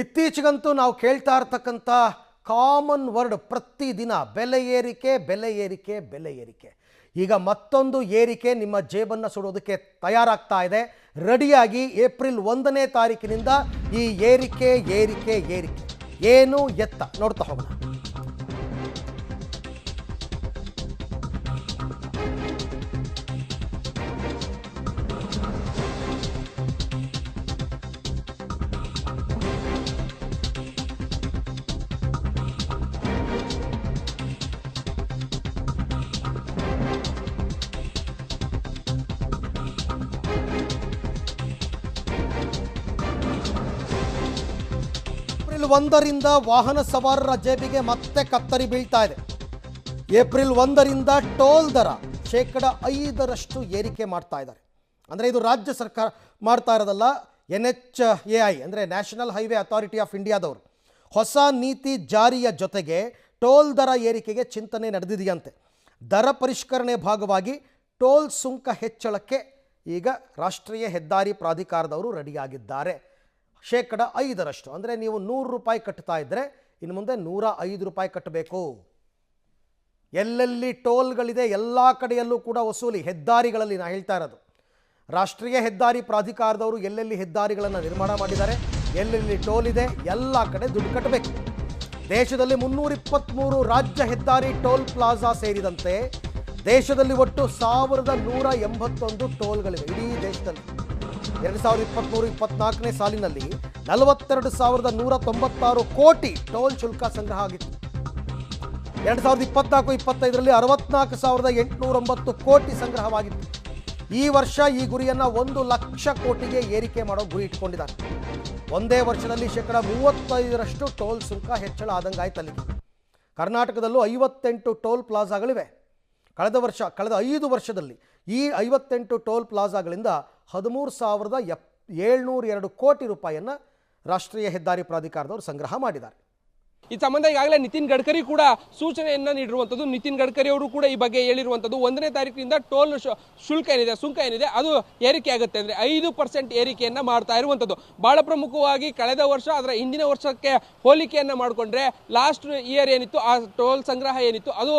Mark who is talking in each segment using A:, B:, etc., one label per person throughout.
A: ಇತ್ತೀಚೆಗಂತೂ ನಾವು ಕೇಳ್ತಾ ಇರ್ತಕ್ಕಂಥ ಕಾಮನ್ ವರ್ಡ್ ಪ್ರತಿದಿನ, ಬೆಲೆ ಏರಿಕೆ ಬೆಲೆ ಏರಿಕೆ ಬೆಲೆ ಏರಿಕೆ. ಈಗ ಮತ್ತೊಂದು ಏರಿಕೆ ನಿಮ್ಮ ಜೇಬನ್ನು ಸುಡೋದಕ್ಕೆ ತಯಾರಾಗ್ತಾ ಇದೆ. ರೆಡಿಯಾಗಿ ಏಪ್ರಿಲ್ ಒಂದನೇ ತಾರೀಕಿನಿಂದ ಈ ಏರಿಕೆ ಏರಿಕೆ ಏರಿಕೆ. ಏನು ಎತ್ತ? ನೋಡ್ತಾ ಹೋಗೋಣ. ಒಂದರಿಂದ ವಾಹನ ಸವಾರರ ಜೇಬಿಗೆ ಮತ್ತೆ ಕತ್ತರಿ ಬೀಳ್ತಾ ಇದೆ. ಏಪ್ರಿಲ್ ಒಂದರಿಂದ ಟೋಲ್ ದರ ಶೇಕಡ ಐದರಷ್ಟು ಏರಿಕೆ ಮಾಡ್ತಾ ಇದ್ದಾರೆ. ಅಂದರೆ ಇದು ರಾಜ್ಯ ಸರ್ಕಾರ ಮಾಡ್ತಾ ಇರೋದಲ್ಲ ಎನ್ ಎಚ್ ಎ ಐ, ಅಂದರೆ ನ್ಯಾಷನಲ್ ಹೈವೇ ಅಥಾರಿಟಿ ಆಫ್ ಇಂಡಿಯಾದವರು. ಹೊಸ ನೀತಿ ಜಾರಿಯ ಜೊತೆಗೆ ಟೋಲ್ ದರ ಏರಿಕೆಗೆ ಚಿಂತನೆ ನಡೆದಿದೆಯಂತೆ. ದರ ಪರಿಷ್ಕರಣೆ ಭಾಗವಾಗಿ ಟೋಲ್ ಸುಂಕ ಹೆಚ್ಚಳಕ್ಕೆ ಈಗ ರಾಷ್ಟ್ರೀಯ ಹೆದ್ದಾರಿ ಪ್ರಾಧಿಕಾರದವರು ರೆಡಿಯಾಗಿದ್ದಾರೆ. ಶೇಕಡ ಐದರಷ್ಟು. ಅಂದರೆ ನೀವು ನೂರು ರೂಪಾಯಿ ಕಟ್ತಾ ಇದ್ದರೆ ಇನ್ನು ಮುಂದೆ ನೂರ ಐದು ರೂಪಾಯಿ ಕಟ್ಟಬೇಕು. ಎಲ್ಲೆಲ್ಲಿ ಟೋಲ್ಗಳಿದೆ ಎಲ್ಲ ಕಡೆಯಲ್ಲೂ ಕೂಡ ವಸೂಲಿ, ಹೆದ್ದಾರಿಗಳಲ್ಲಿ ನಾನು ಹೇಳ್ತಾ ಇರೋದು. ರಾಷ್ಟ್ರೀಯ ಹೆದ್ದಾರಿ ಪ್ರಾಧಿಕಾರದವರು ಎಲ್ಲೆಲ್ಲಿ ಹೆದ್ದಾರಿಗಳನ್ನು ನಿರ್ಮಾಣ ಮಾಡಿದ್ದಾರೆ, ಎಲ್ಲೆಲ್ಲಿ ಟೋಲ್ ಇದೆ ಎಲ್ಲ ಕಡೆ ದುಡ್ಡು ಕಟ್ಟಬೇಕು. ದೇಶದಲ್ಲಿ ಮುನ್ನೂರ ಇಪ್ಪತ್ತ್ಮೂರು ರಾಜ್ಯ ಹೆದ್ದಾರಿ ಟೋಲ್ ಪ್ಲಾಜಾ ಸೇರಿದಂತೆ ದೇಶದಲ್ಲಿ ಒಟ್ಟು ಸಾವಿರದ ನೂರ ಎಂಬತ್ತೊಂದು ಟೋಲ್ಗಳಿವೆ ಇಡೀ ದೇಶದಲ್ಲಿ. ಎರಡು ಸಾವಿರದ ಇಪ್ಪತ್ತ್ಮೂರು ಇಪ್ಪತ್ನಾಲ್ಕನೇ ಸಾಲಿನಲ್ಲಿ ನಲವತ್ತೆರಡು ಸಾವಿರದ ನೂರ ತೊಂಬತ್ತಾರು ಕೋಟಿ ಟೋಲ್ ಶುಲ್ಕ ಸಂಗ್ರಹ ಆಗಿತ್ತು. ಎರಡು ಸಾವಿರದ ಇಪ್ಪತ್ನಾಲ್ಕು, ಇಪ್ಪತ್ತೈದರಲ್ಲಿ ಅರವತ್ನಾಲ್ಕು ಸಾವಿರದ ಎಂಟುನೂರೊಂಬತ್ತು ಕೋಟಿ ಸಂಗ್ರಹವಾಗಿತ್ತು. ಈ ವರ್ಷ ಈ ಗುರಿಯನ್ನು ಒಂದು ಲಕ್ಷ ಕೋಟಿಗೆ ಏರಿಕೆ ಮಾಡೋ ಗುರಿ ಇಟ್ಕೊಂಡಿದ್ದಾರೆ. ಒಂದೇ ವರ್ಷದಲ್ಲಿ ಶೇಕಡ ಮೂವತ್ತೈದರಷ್ಟು ಟೋಲ್ ಶುಲ್ಕ ಹೆಚ್ಚಳ ಆದಂಗಾಯ್ತಲ್ಲಿ ಕರ್ನಾಟಕದಲ್ಲೂ ಐವತ್ತೆಂಟು ಟೋಲ್ ಪ್ಲಾಜಾಗಳಿವೆ. ಕಳೆದ ವರ್ಷ, ಕಳೆದ ಐದು ವರ್ಷದಲ್ಲಿ ಈ ಐವತ್ತೆಂಟು ಟೋಲ್ ಪ್ಲಾಜಾಗಳಿಂದ ಹದಿಮೂರು ಸಾವಿರದ ಎಪ್ ಏಳ್ನೂರ ಎರಡು ಕೋಟಿ ರೂಪಾಯಿಯನ್ನು ರಾಷ್ಟ್ರೀಯ ಹೆದ್ದಾರಿ ಪ್ರಾಧಿಕಾರದವರು ಸಂಗ್ರಹ ಮಾಡಿದ್ದಾರೆ.
B: ಈ ಸಂಬಂಧ ಈಗಾಗಲೇ ನಿತಿನ್ ಗಡ್ಕರಿ ಕೂಡ ಸೂಚನೆಯನ್ನು ನೀಡಿರುವಂಥದ್ದು ನಿತಿನ್ ಗಡ್ಕರಿ ಅವರು ಕೂಡ ಈ ಬಗ್ಗೆ ಹೇಳಿರುವಂಥದ್ದು ಒಂದನೇ ತಾರೀಕಿನಿಂದ ಟೋಲ್ ಶುಲ್ಕ ಏನಿದೆ, ಸುಂಕ ಏನಿದೆ, ಅದು ಏರಿಕೆ ಆಗುತ್ತೆ. ಅಂದರೆ ಐದು ಪರ್ಸೆಂಟ್ ಏರಿಕೆಯನ್ನು ಮಾಡ್ತಾ ಇರುವಂಥದ್ದು ಭಾಳ ಪ್ರಮುಖವಾಗಿ ಕಳೆದ ವರ್ಷ ಅದರ ಹಿಂದಿನ ವರ್ಷಕ್ಕೆ ಹೋಲಿಕೆಯನ್ನು ಮಾಡಿಕೊಂಡ್ರೆ ಲಾಸ್ಟ್ ಇಯರ್ ಏನಿತ್ತು, ಆ ಟೋಲ್ ಸಂಗ್ರಹ ಏನಿತ್ತು, ಅದು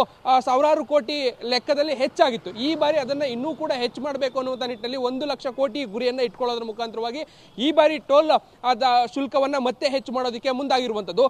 B: ಸಾವಿರಾರು ಕೋಟಿ ಲೆಕ್ಕದಲ್ಲಿ ಹೆಚ್ಚಾಗಿತ್ತು. ಈ ಬಾರಿ ಅದನ್ನು ಇನ್ನೂ ಕೂಡ ಹೆಚ್ಚು ಮಾಡಬೇಕು ಅನ್ನುವಂಥ ನಿಟ್ಟಿನಲ್ಲಿ ಒಂದು ಲಕ್ಷ ಕೋಟಿ ಗುರಿಯನ್ನು ಇಟ್ಕೊಳ್ಳೋದ್ರ ಮುಖಾಂತರವಾಗಿ ಈ ಬಾರಿ ಟೋಲ್, ಅದ, ಶುಲ್ಕವನ್ನು ಮತ್ತೆ ಹೆಚ್ಚು ಮಾಡೋದಕ್ಕೆ ಮುಂದಾಗಿರುವಂಥದ್ದು